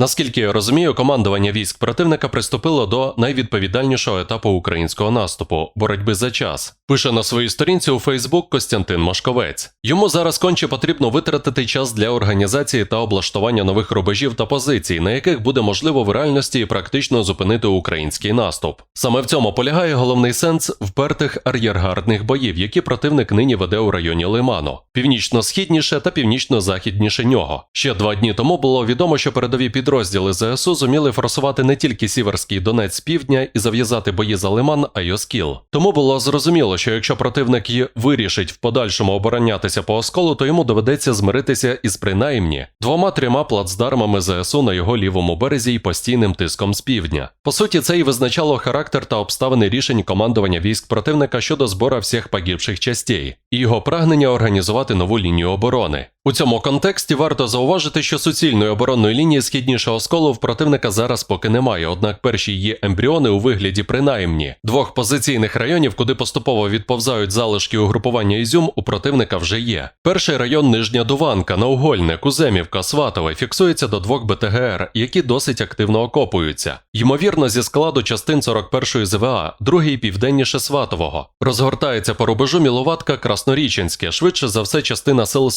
Наскільки я розумію, командування військ противника приступило до найвідповідальнішого етапу українського наступу боротьби за час. Пише на своїй сторінці у Фейсбук Костянтин Машковець. Йому зараз конче потрібно витратити час для організації та облаштування нових рубежів та позицій, на яких буде можливо в реальності і практично зупинити український наступ. Саме в цьому полягає головний сенс впертих ар'єргардних боїв, які противник нині веде у районі Лиману, північно-східніше та північно-західніше нього. Ще два дні тому було відомо, що передові підрозділи ЗСУ зуміли форсувати не тільки Сіверський Донець півдня і зав'язати бої за Лиман, а й Оскіл. Тому було зрозуміло, що якщо противник й вирішить в подальшому оборонятися по осколу, то йому доведеться змиритися із принаймні двома-трьома плацдармами ЗСУ на його лівому березі і постійним тиском з півдня. По суті, це і визначало характер та обставини рішень командування військ противника щодо збора всіх погибших частей і його прагнення організувати нову лінію оборони. У цьому контексті варто зауважити, що суцільної оборонної лінії східнішого осколу в противника зараз поки немає, однак перші її ембріони у вигляді принаймні двох позиційних районів, куди поступово відповзають залишки угрупування Ізюм, у противника вже є. Перший район Нижня Дуванка, Наугольне, Куземівка, Сватове фіксується до двох БТГР, які досить активно окопуються. Ймовірно, зі складу частин 41-ї ЗВА, другий південніше Сватового. Розгортається по рубежу Міловатка Красноріченське, швидше за все частина сил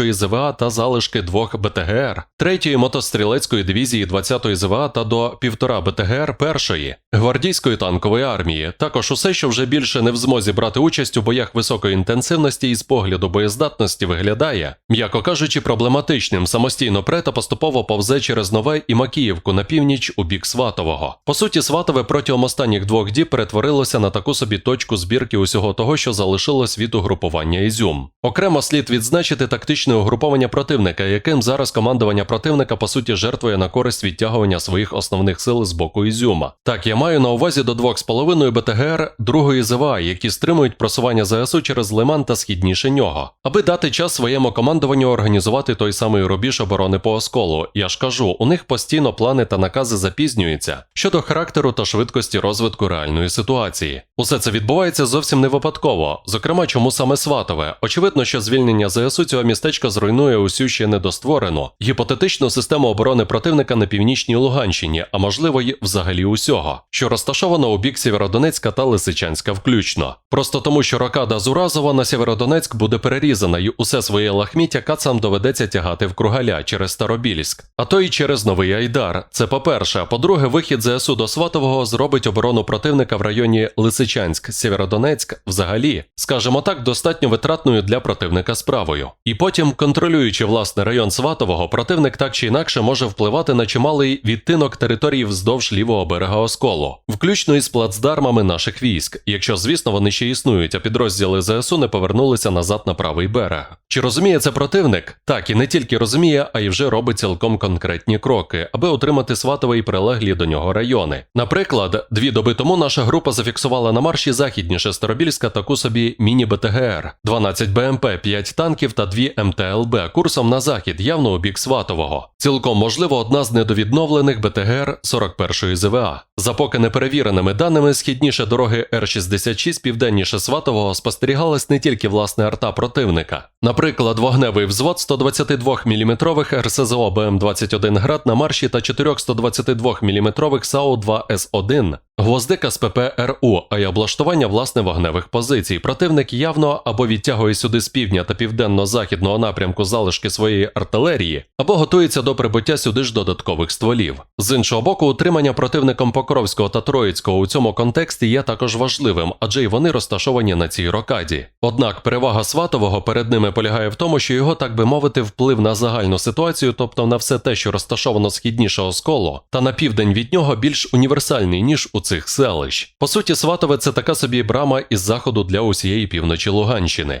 41-ї ЗВА та залишки двох БТГР, 3-ї мотострілецької дивізії 20-ї ЗВА та до 1,5 БТГР 1-ї, гвардійської танкової армії. Також усе, що вже більше не в змозі брати участь у боях високої інтенсивності і з погляду боєздатності виглядає, м'яко кажучи, проблематичним, самостійно пре та поступово повзе через Нове і Макіївку на північ у бік Сватового. По суті, Сватове протягом останніх двох діб перетворилося на таку собі точку збірки усього того, що залишилось від угрупування Ізюм. Окремо слід відзначити тактичне угруповання противника, яким зараз командування противника по суті жертвує на користь відтягування своїх основних сил з боку Ізюма. Так, я маю на увазі до 2,5 БТГР другої ЗВА, які стримують просування ЗСУ через Лиман та східніше нього, аби дати час своєму командуванню організувати той самий рубіж оборони по осколу. Я ж кажу, у них постійно плани та накази запізнюються щодо характеру та швидкості розвитку реальної ситуації. Усе це відбувається зовсім не випадково. Зокрема, чому саме Сватове? Очевидно, що звільнення ЗСУ цього містечка зруйнує усю ще недостворену гіпотетичну систему оборони противника на північній Луганщині, а можливо й взагалі усього, що розташовано у бік Сєвєродонецька та Лисичанська включно. Просто тому, що рокада з Уразова на Сєвєродонецьк буде перерізана, і усе своє лахміття кацам доведеться тягати в Кругаля через Старобільськ, а то й через Новий Айдар. Це по-перше. А по-друге, вихід ЗСУ до Сватового зробить оборону противника в районі Лисичанськ, Сєвєродонецьк взагалі, скажімо так, достатньо витратною для противника справою. І потім, контролюючи власне район Сватового, противник так чи інакше може впливати на чималий відтинок території вздовж лівого берега Осколу, включно із плацдармами наших військ, якщо, звісно, вони ще існують, а підрозділи ЗСУ не повернулися назад на правий берег. Чи розуміє це противник? Так, і не тільки розуміє, а й вже робить цілком конкретні кроки, аби отримати Сватове і прилеглі до нього райони. Наприклад, дві доби тому наша група зафіксувала на марші західніше Старобільська таку собі міні-БТГР, 12 БМП, 5 танків та 2 МТЛБ курсом на захід, явно у бік Сватового. Цілком можливо одна з недовідновлених БТГР 41-ї ЗВА. За поки неперевіреними даними, східніше дороги Р-66 південніше Сватового спостерігалась не тільки власне арта противника. Наприклад, вогневий взвод 122 мм РСЗО БМ-21 град на марші та 4 122 мм САУ-2С1 Гвоздика з ППРУ, а й облаштування власне вогневих позицій. Противник явно або відтягує сюди з півдня та південно-західного напрямку залишки своєї артилерії, або готується до прибуття сюди ж додаткових стволів. З іншого боку, утримання противником Покровського та Троїцького у цьому контексті є також важливим, адже й вони розташовані на цій рокаді. Однак перевага Сватового перед ними полягає в тому, що його, так би мовити, вплив на загальну ситуацію, тобто на все те, що розташовано східніше осколу, та на південь від нього більш універсальний ніж у цих селищ. По суті, Сватове це така собі брама із заходу для усієї півночі Луганщини.